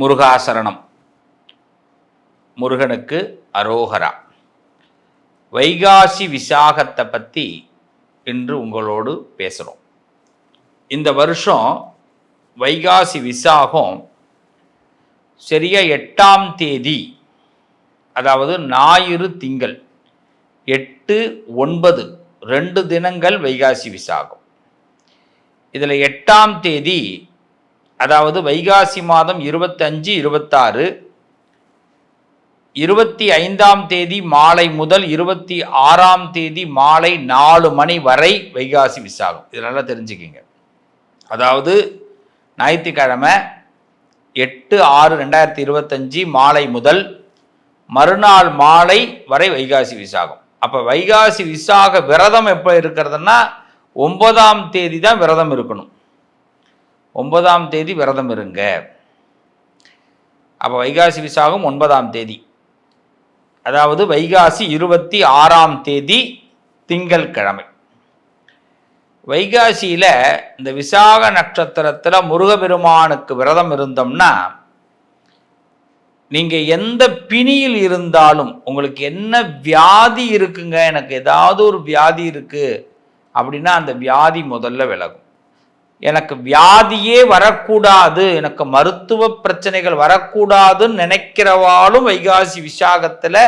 முருகாசரணம். முருகனுக்கு அரோகரா. வைகாசி விசாகத்தை பற்றி இன்று உங்களோடு பேசுகிறோம் இந்த வருஷம் வைகாசி விசாகம் சரியா எட்டாம் தேதி அதாவது ஞாயிறு திங்கள் எட்டு ஒன்பது ரெண்டு தினங்கள் வைகாசி விசாகம். இதில் எட்டாம் தேதி அதாவது வைகாசி மாதம் இருபத்தஞ்சு இருபத்தாறு இருபத்தி ஐந்தாம் தேதி மாலை முதல் இருபத்தி ஆறாம் தேதி மாலை நாலு மணி வரை வைகாசி விசாகம். இது நல்லா தெரிஞ்சுக்கிங்க. அதாவது ஞாயிற்றுக்கிழமை எட்டு ஆறு ரெண்டாயிரத்தி இருபத்தஞ்சி மாலை முதல் மறுநாள் மாலை வரை வைகாசி விசாகம். அப்போ வைகாசி விசாக விரதம் எப்போ இருக்கிறதுனா ஒன்பதாம் தேதி தான் விரதம் இருக்கணும். ஒன்பதாம் தேதி விரதம் இருங்க. அப்போ வைகாசி விசாகம் ஒன்பதாம் தேதி. அதாவது வைகாசி இருபத்தி ஆறாம் தேதி திங்கள்கிழமை. வைகாசியில் இந்த விசாக நட்சத்திரத்தில் முருகபெருமானுக்கு விரதம் இருந்தோம்னா நீங்கள் எந்த பிணியில் இருந்தாலும் உங்களுக்கு என்ன வியாதி இருக்குங்க எனக்கு ஏதாவது ஒரு வியாதி இருக்குது அப்படின்னா அந்த வியாதி முதல்ல விலகும். எனக்கு வியாதியே வரக்கூடாது எனக்கு மருத்துவ பிரச்சனைகள் வரக்கூடாதுன்னு நினைக்கிறவாலும் வைகாசி விசாகத்தில்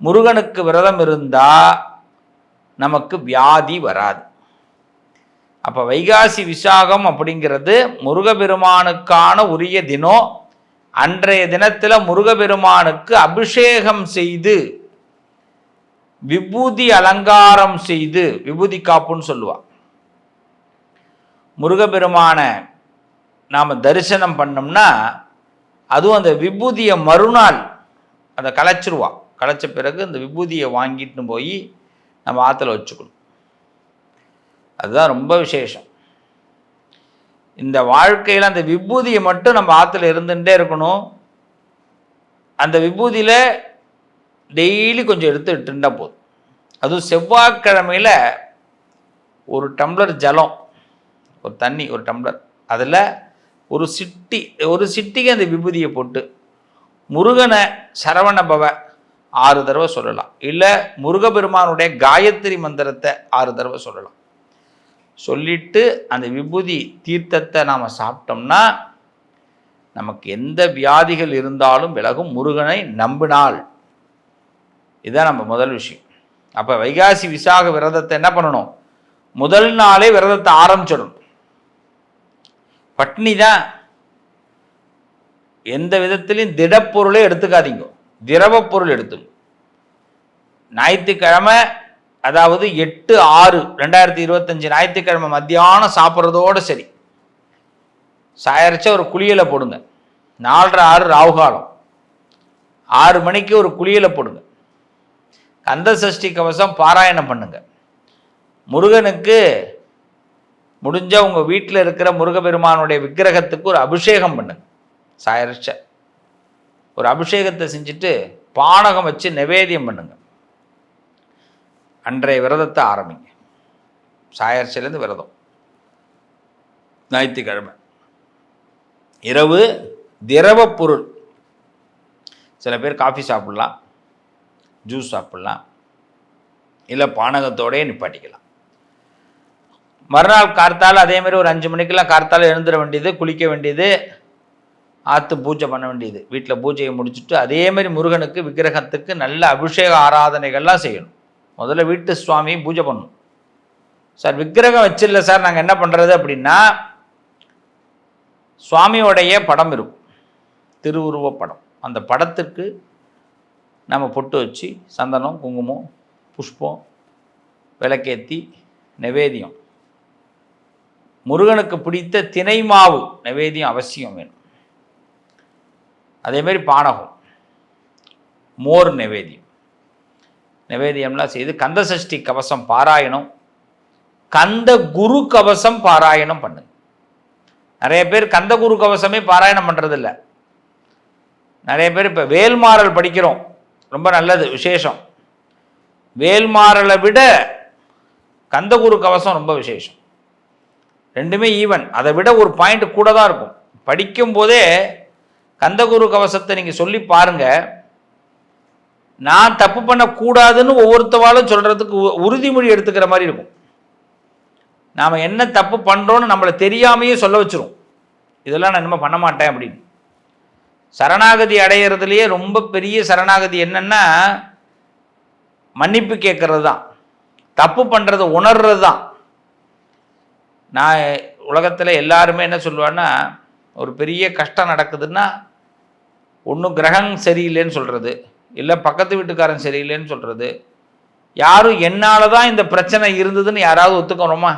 முருகனுக்கு விரதம் இருந்தால் நமக்கு வியாதி வராது. அப்போ வைகாசி விசாகம் அப்படிங்கிறது முருகபெருமானுக்கான உரிய தினம். அன்றைய தினத்தில் முருகபெருமானுக்கு அபிஷேகம் செய்து விபூதி அலங்காரம் செய்து விபூதி காப்புன்னு சொல்லுவாள் முருகப்பெருமானை நாம் தரிசனம் பண்ணோம்னா அதுவும் அந்த விபூதியை மறுநாள் அதை கலைச்சிருவா கலைச்ச பிறகு அந்த விபூதியை வாங்கிட்டு போய் நம்ம ஆற்றுல வச்சுக்கணும். அதுதான் ரொம்ப விசேஷம். இந்த வாழ்க்கையில் அந்த விபூதியை மட்டும் நம்ம ஆற்றுல இருந்துகிட்டே இருக்கணும். அந்த விபூதியில் டெய்லி கொஞ்சம் எடுத்து விட்டுருந்தா போதும். அதுவும் செவ்வாய்க்கிழமையில் ஒரு டம்ளர் ஜலம் ஒரு தண்ணி ஒரு டம்ளர். அதில் ஒரு சிட்டி ஒரு சிட்டிக்கு அந்த விபூதியை போட்டு முருகனை சரவணபவ ஆறு தடவை சொல்லலாம். இல்லை முருகபெருமானுடைய காயத்ரி மந்திரத்தை ஆறு தடவை சொல்லலாம். சொல்லிட்டு அந்த விபூதி தீர்த்தத்தை நாம் சாப்பிட்டோம்னா நமக்கு எந்த வியாதிகள் இருந்தாலும் விலகும். முருகனை நம்பினால். இதுதான் நம்ம முதல் விஷயம். அப்போ வைகாசி விசாக விரதத்தை என்ன பண்ணணும்? முதல் நாளே விரதத்தை ஆரம்பிச்சிடணும். பட்னி தான். எந்த விதத்திலையும் திடப்பொருளே எடுத்துக்காதீங்க. திரவ பொருள் எடுத்துங்க ஞாயிற்றுக்கிழமை அதாவது எட்டு ஆறு ரெண்டாயிரத்தி இருபத்தஞ்சு ஞாயிற்றுக்கிழமை மத்தியானம் சாப்பிட்றதோடு சரி. சாயரிச்சா ஒரு குளியலை போடுங்க. நாலரை ஆறு ராவுகாலம் ஆறு மணிக்கு ஒரு குளியலை போடுங்க. கந்த சஷ்டி கவசம் பாராயணம் பண்ணுங்க. முருகனுக்கு முடிஞ்ச உங்கள் வீட்டில் இருக்கிற முருகபெருமானுடைய விக்கிரகத்துக்கு ஒரு அபிஷேகம் பண்ணுங்க சாயரிச்ச ஒரு அபிஷேகத்தை செஞ்சுட்டு பானகம் வச்சு நிவேதியம் பண்ணுங்க. அன்றைய விரதத்தை ஆரம்பிங்க. சாயர்ச்சிலேருந்து விரதம். ஞாயிற்றுக்கிழமை. இரவு திரவ பொருள். சில பேர் காஃபி சாப்பிட்லாம் ஜூஸ் சாப்பிட்லாம் இல்லை பானகத்தோடயே நிப்பாட்டிக்கலாம். மறுநாள் கார்த்தால் அதே மாதிரி ஒரு அஞ்சு மணிக்கெல்லாம் கார்த்தால் எழுந்துட வேண்டியது குளிக்க வேண்டியது ஆற்று பூஜை பண்ண வேண்டியது. வீட்டில் பூஜையை முடிச்சுட்டு அதே மாதிரி முருகனுக்கு விக்கிரகத்துக்கு நல்ல அபிஷேக ஆராதனைகள்லாம் செய்யணும். முதல்ல வீட்டு சுவாமி பூஜை பண்ணணும். சார் விக்கிரகம் வச்சில்ல சார் நாங்கள் என்ன பண்ணுறது அப்படின்னா சுவாமியோடைய படம் இருக்கும். திருவுருவ படம். அந்த படத்துக்கு நம்ம பொட்டு வச்சு சந்தனம் குங்குமம் புஷ்பம் விளக்கேற்றி நிவேதியம் முருகனுக்கு பிடித்த தினை மாவு நைவேத்தியம் அவசியம் வேணும். அதேமாரி பானகம் மோர் நைவேத்தியம். நைவேத்தியம்லாம் செய்து கந்த சஷ்டி கவசம் பாராயணம் கந்த குரு கவசம் பாராயணம் பண்ணுங்க. நிறைய பேர் கந்த குரு கவசமே பாராயணம் பண்ணுறதில்ல நிறைய பேர் இப்போ வேல்மாறல் படிக்கிறோம். ரொம்ப நல்லது விசேஷம். வேல்மாறலை விட கந்தகுரு கவசம் ரொம்ப விசேஷம். ரெண்டுமே ஈவன் அதை விட ஒரு பாயிண்ட் கூட தான் இருக்கும். படிக்கும் போதே கந்தகுரு கவசத்தை நீங்கள் சொல்லி பாருங்க. நான் தப்பு பண்ணக்கூடாதுன்னு ஒவ்வொருத்தவாலும் சொல்கிறதுக்கு உறுதிமொழி எடுத்துக்கிற மாதிரி இருக்கும். நாம் என்ன தப்பு பண்ணுறோன்னு நம்மளை தெரியாமையே சொல்ல வச்சிரும். இதெல்லாம் நான் இனிமேல் பண்ண மாட்டேன் அப்படின்னு. சரணாகதி அடையிறதுலையே ரொம்ப பெரிய சரணாகதி என்னென்னா மன்னிப்பு கேட்கறது தான் தப்பு பண்ணுறதை உணர்றது தான் நான் உலகத்தில் எல்லாருமே என்ன சொல்லுவான்னா ஒரு பெரிய கஷ்டம் நடக்குதுன்னா ஒன்றும் கிரகம் சரியில்லைன்னு சொல்கிறது இல்லை பக்கத்து வீட்டுக்காரன் சரியில்லைன்னு சொல்கிறது யாரும் என்னால் தான் இந்த பிரச்சனை இருந்ததுன்னு யாராவது ஒத்துக்கணுமா?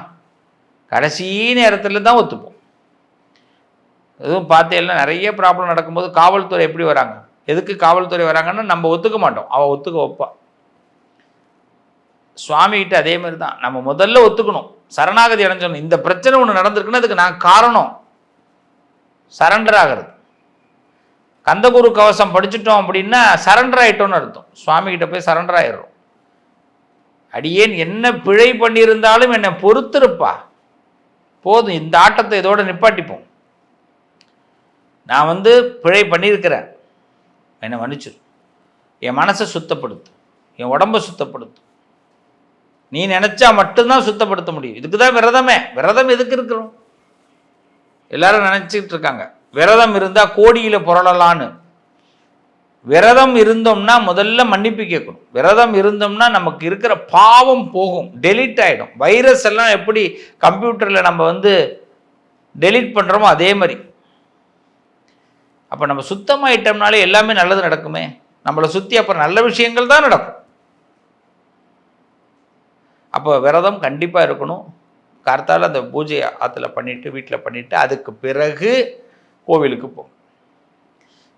கடைசி நேரத்தில் தான் ஒத்துப்போம். எதுவும் பார்த்தேன்னா நிறைய ப்ராப்ளம் நடக்கும்போது காவல்துறை எப்படி வராங்க? எதுக்கு காவல்துறை வராங்கன்னா நம்ம ஒத்துக்க மாட்டோம். அவள் ஒத்துக்க வைப்பா சுவாமிகிட்ட அதே மாதிரி தான் நம்ம முதல்ல ஒத்துக்கணும். சரணாகதி அடைஞ்சோம் இந்த பிரச்சனை ஒன்று நடந்திருக்குன்னா அதுக்கு நான் காரணம். சரண்டர் ஆகிறது. கந்தகுரு கவசம் படிச்சுட்டோம் அப்படின்னா சரண்டர் ஆகிட்டோம்னு அர்த்தம். சுவாமிகிட்ட போய் சரண்டர் ஆயிடுறோம். அடியேன் என்ன பிழை பண்ணியிருந்தாலும் என்னை பொறுத்திருப்பா. போதும் இந்த ஆட்டத்தை இதோட நிப்பாட்டிப்போம். நான் வந்து பிழை பண்ணியிருக்கிறேன். என்னை மன்னிச்சிரு. என் மனசை சுத்தப்படுத்தும் என் உடம்பை சுத்தப்படுத்தும் நீ நினைச்சா மட்டும்தான் சுத்தப்படுத்த முடியும். இதுக்கு தான் விரதமே. விரதம் எதுக்கு இருக்கிறோம்? எல்லாரும் நினச்சிக்கிட்டு இருக்காங்க. விரதம் இருந்தால் கோடியில் புரளலான்னு. விரதம் இருந்தோம்னா முதல்ல மன்னிப்பு கேட்கணும். விரதம் இருந்தோம்னா நமக்கு இருக்கிற பாவம் போகும். டெலிட் ஆகிடும் வைரஸ் எல்லாம் எப்படி கம்ப்யூட்டரில் நம்ம வந்து டெலிட் பண்ணுறோமோ அதே மாதிரி. அப்போ நம்ம சுத்தமாயிட்டோம்னாலே எல்லாமே நல்லது நடக்குமே. நம்மளை சுற்றி அப்புறம் நல்ல விஷயங்கள் தான் நடக்கும். அப்போ விரதம் கண்டிப்பாக இருக்கணும். கார்த்தால் அந்த பூஜை ஆற்றுல பண்ணிவிட்டு வீட்டில் பண்ணிவிட்டு அதுக்கு பிறகு கோவிலுக்கு போகும்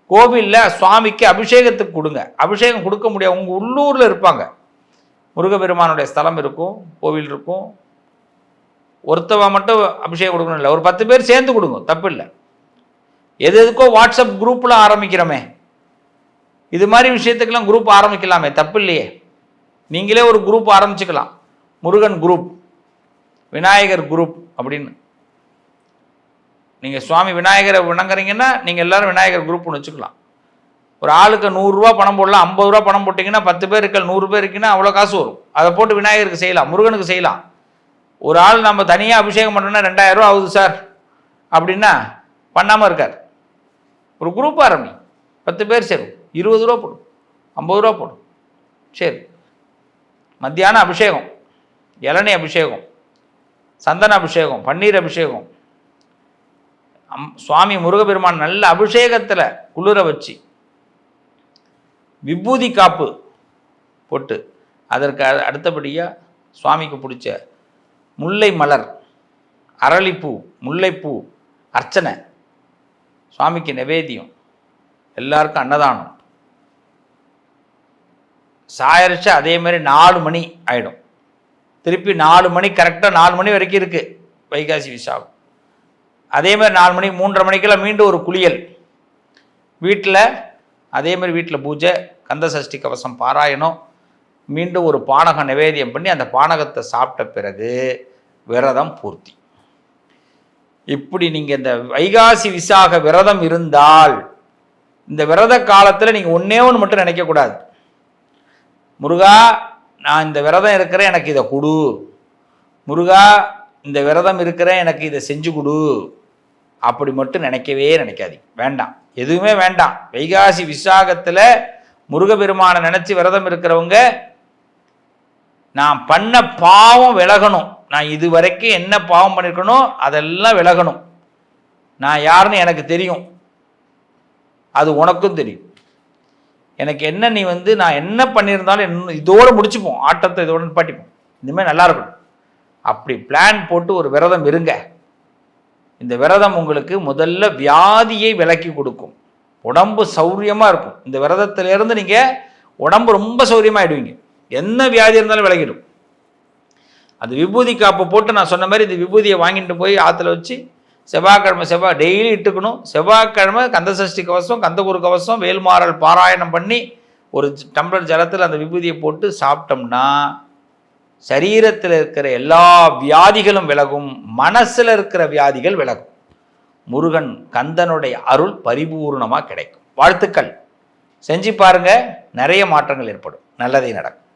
கோவிலில் சுவாமிக்கு அபிஷேகத்துக்கு கொடுங்க. அபிஷேகம் கொடுக்க முடியாது. உங்கள் உள்ளூரில் இருப்பாங்க. முருகப்பெருமானுடைய ஸ்தலம் இருக்கும் கோவில் இருக்கும். ஒருத்தவன் மட்டும் அபிஷேகம் கொடுக்கணும் இல்லை. ஒரு பத்து பேர் சேர்ந்து கொடுங்க. தப்பு இல்லை. எது எதுக்கோ வாட்ஸ்அப் குரூப்பில் ஆரம்பிக்கிறோமே. இது மாதிரி விஷயத்துக்கெல்லாம் குரூப் ஆரம்பிக்கலாமே. தப்பு இல்லையே. நீங்களே ஒரு குரூப் ஆரம்பிச்சுக்கலாம். முருகன் குரூப் விநாயகர் குரூப் அப்படின்னு. நீங்கள் சுவாமி விநாயகரை வணங்குறீங்கன்னா நீங்கள் எல்லோரும் விநாயகர் குரூப்னு வச்சுக்கலாம். ஒரு ஆளுக்கு நூறுரூவா பணம் போடலாம் ஐம்பது ரூபா பணம் போட்டிங்கன்னா பத்து பேர் இருக்கல் நூறு பேர் இருக்குன்னா அவ்வளோ காசு வரும். அதை போட்டு விநாயகருக்கு செய்யலாம் முருகனுக்கு செய்யலாம். ஒரு ஆள் நம்ம தனியாக அபிஷேகம் பண்ணோம்னா ரெண்டாயிரம் ரூபா ஆகுது சார். அப்படின்னா பண்ணாமல் இருக்கார். ஒரு குரூப் ஆரம்பி பத்து பேர் சேரும். இருபது ரூபா போடும் ஐம்பது ரூபா போடும். சரி. மத்தியானம் அபிஷேகம். இளநீ அபிஷேகம் சந்தன அபிஷேகம் பன்னீர் அபிஷேகம். அம் சுவாமி முருகப்பெருமான் நல்ல அபிஷேகத்தில் குளிர வச்சு விபூதி காப்பு போட்டு அதற்கு அடுத்தபடியாக சுவாமிக்கு பிடிச்ச முல்லை மலர் அரளிப்பூ முல்லைப்பூ அர்ச்சனை. சுவாமிக்கு நிவேதியம் எல்லாருக்கும் அன்னதானம். சாயரிச்சு அதே மாதிரி நாலு மணி ஆகிடும் திருப்பி நாலு மணி கரெக்டாக நாலு மணி வரைக்கும் இருக்குது வைகாசி விசாகம். அதே மாதிரி நாலு மணி மூன்றரை மணிக்கெல்லாம் மீண்டும் ஒரு குளியல். வீட்டில் அதே மாதிரி வீட்டில் பூஜை கந்த சஷ்டி கவசம் பாராயணம் மீண்டும் ஒரு பானகம் நிவேதியம் பண்ணி அந்த பானகத்தை சாப்பிட்ட பிறகு விரதம் பூர்த்தி. இப்படி நீங்கள் இந்த வைகாசி விசாக விரதம் இருந்தால் இந்த விரத காலத்தில் நீங்கள் ஒன்றே ஒன்று மட்டும் நினைக்கக்கூடாது முருகா நான் இந்த விரதம் இருக்கிறேன் எனக்கு இதை கொடு. முருகா இந்த விரதம் இருக்கிறேன் எனக்கு இதை செஞ்சு கொடு. அப்படி மட்டும் நினைக்கவே நினைக்காதீங்க வேண்டாம். எதுவுமே வேண்டாம். வைகாசி விசாகத்தில் முருகபெருமானை நினச்சி விரதம் இருக்கிறவங்க நான் பண்ண பாவம் விலகணும். நான் இது வரைக்கும் என்ன பாவம் பண்ணியிருக்கணும் அதெல்லாம் விலகணும். நான் யாருன்னு எனக்கு தெரியும். அது உனக்கும் தெரியும். எனக்கு என்ன நீ வந்து நான் என்ன பண்ணியிருந்தாலும் என்ன இதோடு முடிச்சுப்போம். ஆட்டத்தை இதோட நிப்பாட்டிப்போம். இனிமேல் நல்லா இருக்கணும். அப்படி பிளான் போட்டு ஒரு விரதம் இருங்க. இந்த விரதம் உங்களுக்கு முதல்ல வியாதியை விலக்கி கொடுக்கும். உடம்பு சௌரியமாக இருக்கும். இந்த விரதத்திலேருந்து நீங்கள் உடம்பு ரொம்ப சௌரியமாகிடுவீங்க என்ன வியாதி இருந்தாலும் விலகிடும். அது விபூதி காப்பு போட்டு நான் சொன்ன மாதிரி இந்த விபூதியை வாங்கிட்டு போய் ஆற்றுல வச்சு செவ்வாய்க்கிழமை செவ்வாய் டெய்லி இட்டுக்கணும். செவ்வாய்க்கிழமை கந்தசஷ்டி கவசம் கந்தகுரு கவசம் வேல்மாறல் பாராயணம் பண்ணி ஒரு டம்ளர் ஜலத்தில் அந்த விபூதியை போட்டு சாப்பிட்டோம்னா சரீரத்தில் இருக்கிற எல்லா வியாதிகளும் விலகும். மனசில் இருக்கிற வியாதிகள் விலகும். முருகன் கந்தனுடைய அருள் பரிபூர்ணமாக கிடைக்கும். வாழ்த்துக்கள். செஞ்சு பாருங்கள் நிறைய மாற்றங்கள் ஏற்படும். நல்லதே நடக்கும்.